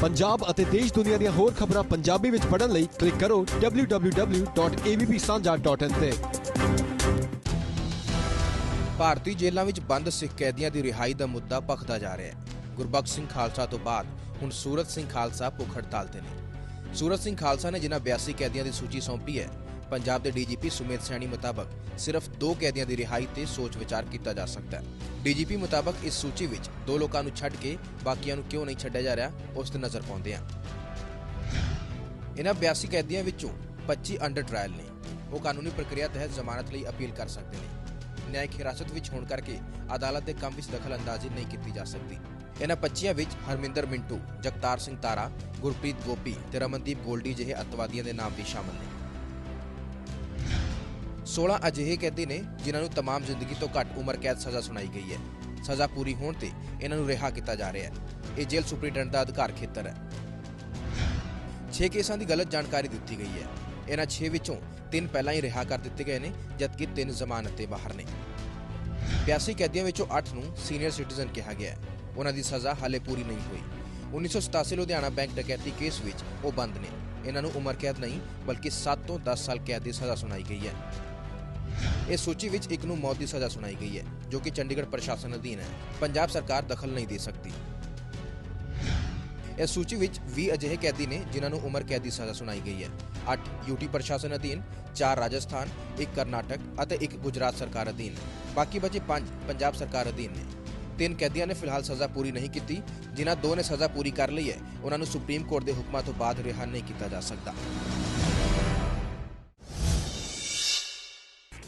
ਪੰਜਾਬ ਅਤੇ ਦੇਸ਼ ਦੁਨੀਆ ਦੀਆਂ ਹੋਰ ਖਬਰਾਂ ਪੰਜਾਬੀ ਵਿੱਚ ਪੜ੍ਹਨ ਲਈ ਕਲਿੱਕ ਕਰੋ www.avpsanja.in ਤੇ। ਭਾਰਤੀ ਜੇਲ੍ਹਾਂ ਵਿੱਚ ਬੰਦ ਸਿੱਖ ਕੈਦੀਆਂ ਦੀ ਰਿਹਾਈ ਦਾ ਮੁੱਦਾ ਭਖਦਾ ਜਾ ਰਿਹਾ ਹੈ। ਗੁਰਬਖਸ਼ ਸਿੰਘ ਖਾਲਸਾ ਤੋਂ ਬਾਅਦ ਹੁਣ ਸੂਰਤ ਸਿੰਘ ਖਾਲਸਾ ਭੁੱਖ ਹੜਤਾਲ ਤੇ ਨੇ। ਸੂਰਤ ਸਿੰਘ ਖਾਲਸਾ ਨੇ ਜਿਨ੍ਹਾਂ 82 ਕੈਦੀਆਂ ਦੀ ਸੂਚੀ ਸੌਂਪੀ ਹੈ, ਪੰਜਾਬ ਦੇ ਡੀਜੀਪੀ ਸੁਮੇਧ ਸੈਣੀ ਮੁਤਾਬਕ ਸਿਰਫ ਦੋ ਕੈਦੀਆਂ ਦੀ ਰਿਹਾਈ ਤੇ ਸੋਚ ਵਿਚਾਰ ਕੀਤਾ ਜਾ ਸਕਦਾ ਹੈ। ਡੀਜੀਪੀ ਮੁਤਾਬਕ ਇਸ ਸੂਚੀ ਵਿੱਚ ਦੋ ਲੋਕਾਂ ਨੂੰ ਛੱਡ ਕੇ ਬਾਕੀਆਂ ਨੂੰ ਕਿਉਂ ਨਹੀਂ ਛੱਡਿਆ ਜਾ ਰਿਹਾ, ਉਸ ਤੇ ਨਜ਼ਰ ਪਾਉਂਦੇ ਹਾਂ। ਇਹਨਾਂ 82 ਕੈਦੀਆਂ ਵਿੱਚੋਂ 25 ਅੰਡਰ ਟ੍ਰਾਇਲ ਨੇ। ਉਹ ਕਾਨੂੰਨੀ ਪ੍ਰਕਿਰਿਆ ਤਹਿਤ ਜ਼ਮਾਨਤ ਲਈ ਅਪੀਲ ਕਰ ਸਕਦੇ ਨੇ। ਨਿਆਇਕ ਹਿਰਾਸਤ ਵਿੱਚ ਹੋਣ ਕਰਕੇ ਅਦਾਲਤ ਦੇ ਕੰਮ ਵਿੱਚ ਦਖਲ ਅੰਦਾਜ਼ੀ ਨਹੀਂ ਕੀਤੀ ਜਾ ਸਕਦੀ। ਇਹਨਾਂ 25 ਵਿੱਚ ਹਰਮਿੰਦਰ ਮਿੰਟੂ, ਜਗਤਾਰ ਸਿੰਘ ਤਾਰਾ, ਗੁਰਪ੍ਰੀਤ ਗੋਪੀ ਤੇ ਰਮਨਦੀਪ ਗੋਲਡੀ ਜਿਹੇ ਅੱਤਵਾਦੀਆਂ ਦੇ ਨਾਮ ਵੀ ਸ਼ਾਮਲ ਨੇ। 16 ਅਜਿਹੇ ਕੈਦੀ ਨੇ ਜਿਨ੍ਹਾਂ ਨੂੰ तमाम ਜ਼ਿੰਦਗੀ ਤੋਂ ਘੱਟ ਉਮਰ ਕੈਦ ਸਜ਼ਾ ਸੁਣਾਈ ਗਈ ਹੈ ਸਜ਼ਾ ਪੂਰੀ ਹੋਣ ਤੇ ਇਹਨਾਂ ਨੂੰ ਰਿਹਾ ਕੀਤਾ ਜਾ ਰਿਹਾ ਹੈ ਇਹ ਜੇਲ੍ਹ ਸੁਪਰੀਡੈਂਟ ਦਾ ਅਧਿਕਾਰ ਖੇਤਰ ਹੈ 6 ਕੇਸਾਂ ਦੀ ਗਲਤ ਜਾਣਕਾਰੀ ਦਿੱਤੀ ਗਈ ਹੈ ਇਹਨਾਂ 6 ਵਿੱਚੋਂ 3 ਪਹਿਲਾਂ ਹੀ ਰਿਹਾ ਕਰ ਦਿੱਤੇ ਗਏ ਨੇ ਜਦਕਿ 3 ਜ਼ਮਾਨਤ ਤੇ ਬਾਹਰ ਨੇ 82 ਕੈਦੀਆਂ ਵਿੱਚੋਂ 8 ਨੂੰ ਸੀਨੀਅਰ ਸਿਟੀਜ਼ਨ ਕਿਹਾ ਗਿਆ ਹੈ ਉਹਨਾਂ ਦੀ ਸਜ਼ਾ ਹਾਲੇ ਪੂਰੀ ਨਹੀਂ ਹੋਈ 1987 ਲੁਧਿਆਣਾ ਬੈਂਕ ਡਕੈਤੀ ਕੇਸ ਵਿੱਚ ਉਹ ਬੰਦ ਨੇ ਇਹਨਾਂ ਨੂੰ ਉਮਰ ਕੈਦ ਨਹੀਂ ਬਲਕਿ 7 ਤੋਂ 10 ਸਾਲ ਕੈਦ ਦੀ ਸਜ਼ਾ ਸੁਣਾਈ ਗਈ ਹੈ ਇਸ ਸੂਚੀ ਵਿੱਚ ਇੱਕ ਨੂੰ ਮੌਤ ਦੀ ਸਜ਼ਾ ਸੁਣਾਈ ਗਈ ਹੈ, ਜੋ ਕਿ ਚੰਡੀਗੜ੍ਹ ਪ੍ਰਸ਼ਾਸਨ ਅਧੀਨ ਹੈ। ਪੰਜਾਬ ਸਰਕਾਰ ਦਖਲ ਨਹੀਂ ਦੇ ਸਕਦੀ। ਇਸ ਸੂਚੀ ਵਿੱਚ 20 ਅਜਿਹੇ ਕੈਦੀ ਨੇ ਜਿਨ੍ਹਾਂ ਨੂੰ ਉਮਰ ਕੈਦ ਦੀ ਸਜ਼ਾ ਸੁਣਾਈ ਗਈ ਹੈ। 8 ਯੂਟੀ ਪ੍ਰਸ਼ਾਸਨ ਅਧੀਨ 4 ਰਾਜਸਥਾਨ 1 ਕਰਨਾਟਕ ਅਤੇ 1 ਗੁਜਰਾਤ ਸਰਕਾਰ ਅਧੀਨ। ਬਾਕੀ ਬਚੇ 5 ਪੰਜਾਬ ਸਰਕਾਰ ਅਧੀਨ ਨੇ। ਤਿੰਨ ਕੈਦੀਆਂ ਨੇ ਫਿਲਹਾਲ ਸਜ਼ਾ ਪੂਰੀ ਨਹੀਂ ਕੀਤੀ, ਜਿਨ੍ਹਾਂ ਦੋ ਨੇ ਸਜ਼ਾ ਪੂਰੀ ਕਰ ਲਈ ਹੈ। ਉਹਨਾਂ ਨੂੰ ਸੁਪਰੀਮ ਕੋਰਟ ਦੇ ਹੁਕਮਾਂ ਤੋਂ ਬਾਅਦ ਰਿਹਾ ਨਹੀਂ ਕੀਤਾ ਜਾ ਸਕਦਾ।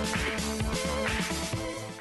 どうも。